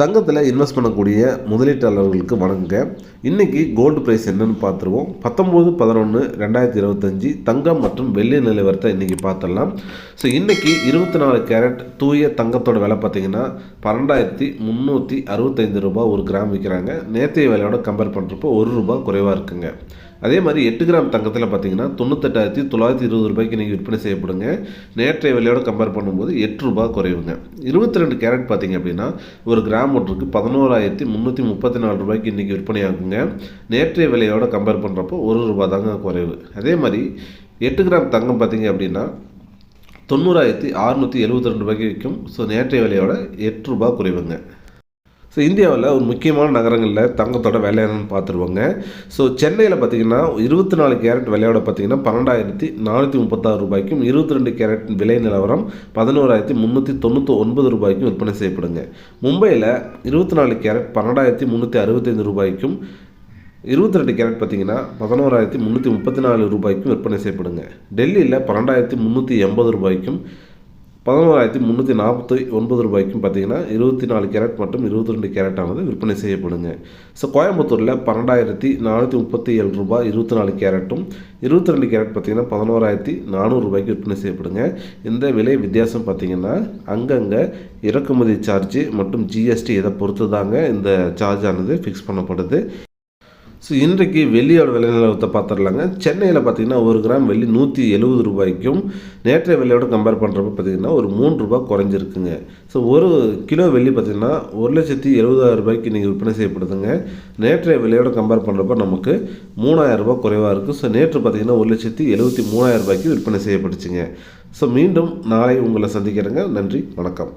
தங்கத்தில் இன்வெஸ்ட் பண்ணக்கூடிய முதலீட்டாளர்களுக்கு வணங்க இன்றைக்கி கோல்டு ப்ரைஸ் என்னன்னு பார்த்துருவோம். பத்தொம்போது பதினொன்று ரெண்டாயிரத்தி இருபத்தஞ்சி தங்கம் மற்றும் வெள்ளி நிலவரத்தை இன்றைக்கி பார்த்துடலாம். ஸோ இன்றைக்கி இருபத்தி நாலு கேரட் தூய தங்கத்தோட விலை பார்த்திங்கன்னா பன்னெண்டாயிரத்தி முந்நூற்றி அறுபத்தைந்து ரூபா ஒரு கிராம் விற்கிறாங்க. நேற்றைய விலையோட கம்பேர் பண்ணுறப்போ ஒரு ரூபாய் குறைவாக இருக்குங்க. அதே மாதிரி எட்டு கிராம் தங்கத்தில் பார்த்தீங்கன்னா தொண்ணூத்தெட்டாயிரத்தி தொள்ளாயிரத்தி இருபது ரூபாய்க்கு நீங்கள் விற்பனை செய்யப்படுங்க. நேற்றைய விலையோட கம்பேர் பண்ணும்போது எட்டு ரூபாய் குறைவுங்க. இருபத்தி ரெண்டு கேரட் பார்த்தீங்க அப்படின்னா ஒரு கிராம் ஒன்றுக்கு பதினோராயிரத்தி முந்நூற்றி முப்பத்தி நாலு ரூபாய்க்கு இன்றைக்கி விற்பனை ஆகுங்க நேற்றைய விலையோட கம்பேர் பண்ணுறப்போ ஒரு ரூபாய் தாங்க குறைவு. அதே மாதிரி எட்டு கிராம் தங்கம் பார்த்தீங்க அப்படின்னா தொண்ணூறாயிரத்தி அறுநூற்றி எழுபத்தி ரெண்டு ரூபாய்க்கு விற்கும் ஸோ நேற்றைய விலையோட எட்டு ரூபாய் குறைவுங்க. ஸோ இந்தியாவில் ஒரு முக்கியமான நகரங்களில் தங்கத்தோட விலை என்னன்னு பார்த்துருவோங்க. ஸோ சென்னையில் பார்த்தீங்கன்னா இருபத்தி நாலு கேரட் விலையோட பார்த்தீங்கன்னா பன்னெண்டாயிரத்தி நானூற்றி முப்பத்தாறு ரூபாய்க்கும் இருபத்தி ரெண்டு கேரட் விலை நிலவரம் பதினோராயிரத்தி முந்நூற்றி தொண்ணூற்றி ஒன்பது ரூபாய்க்கும் விற்பனை செய்யப்படுங்க. மும்பையில் இருபத்தி நாலு கேரட் பன்னெண்டாயிரத்தி முந்நூற்றி அறுபத்தைந்து ரூபாய்க்கும் இருபத்தி ரெண்டு கேரட் பார்த்தீங்கன்னா பதினோராயிரத்தி முந்நூற்றி முப்பத்தி நாலு ரூபாய்க்கும் விற்பனை செய்யப்படுங்க. டெல்லியில் பன்னெண்டாயிரத்தி முந்நூற்றி எண்பது ரூபாய்க்கும் பதினோராயிரத்தி முந்நூற்றி நாற்பத்தி ஒன்பது ரூபாய்க்கும் பார்த்தீங்கன்னா இருபத்தி நாலு கேரட் மற்றும் இருபத்தி ரெண்டு கேரட் ஆனது விற்பனை செய்யப்படுங்க. ஸோ கோயம்புத்தூரில் பன்னெண்டாயிரத்தி நானூற்றி முப்பத்தி ஏழு ரூபாய் இருபத்தி நாலு கேரட்டும் இருபத்தி ரெண்டு கேரட் பார்த்திங்கன்னா பதினோராயிரத்தி நானூறு ரூபாய்க்கு விற்பனை செய்யப்படுங்க. இந்த விலை வித்தியாசம் பார்த்தீங்கன்னா அங்கங்கே இறக்குமதி சார்ஜ் மற்றும் ஜிஎஸ்டி இதை பொறுத்து தாங்க இந்த சார்ஜ் ஆனது ஃபிக்ஸ் பண்ணப்படுது. ஸோ இன்றைக்கு வெள்ளியோட விலை நிலவரத்தை பார்த்துடலாங்க. சென்னையில் பார்த்தீங்கன்னா ஒரு கிராம் வெள்ளி நூற்றி எழுபது ரூபாய்க்கும் நேற்றைய விலையோட கம்பேர் பண்ணுறப்ப பார்த்தீங்கன்னா ஒரு மூணு ரூபாய் குறைஞ்சிருக்குங்க. ஸோ ஒரு கிலோ வெள்ளி பார்த்தீங்கன்னா ஒரு லட்சத்தி எழுபதாயிரம் ரூபாய்க்கு நீங்கள் விற்பனை செய்யப்படுதுங்க. நேற்றைய விலையோட கம்பேர் பண்ணுறப்ப நமக்கு மூணாயிரம் ரூபாய் குறைவாக இருக்குது ஸோ நேற்று பார்த்தீங்கன்னா ஒரு லட்சத்தி எழுபத்தி மூணாயிரம் ரூபாய்க்கு விற்பனை செய்யப்படுச்சுங்க ஸோ மீண்டும் நாளை உங்களை சந்திக்கிறேங்க. நன்றி வணக்கம்.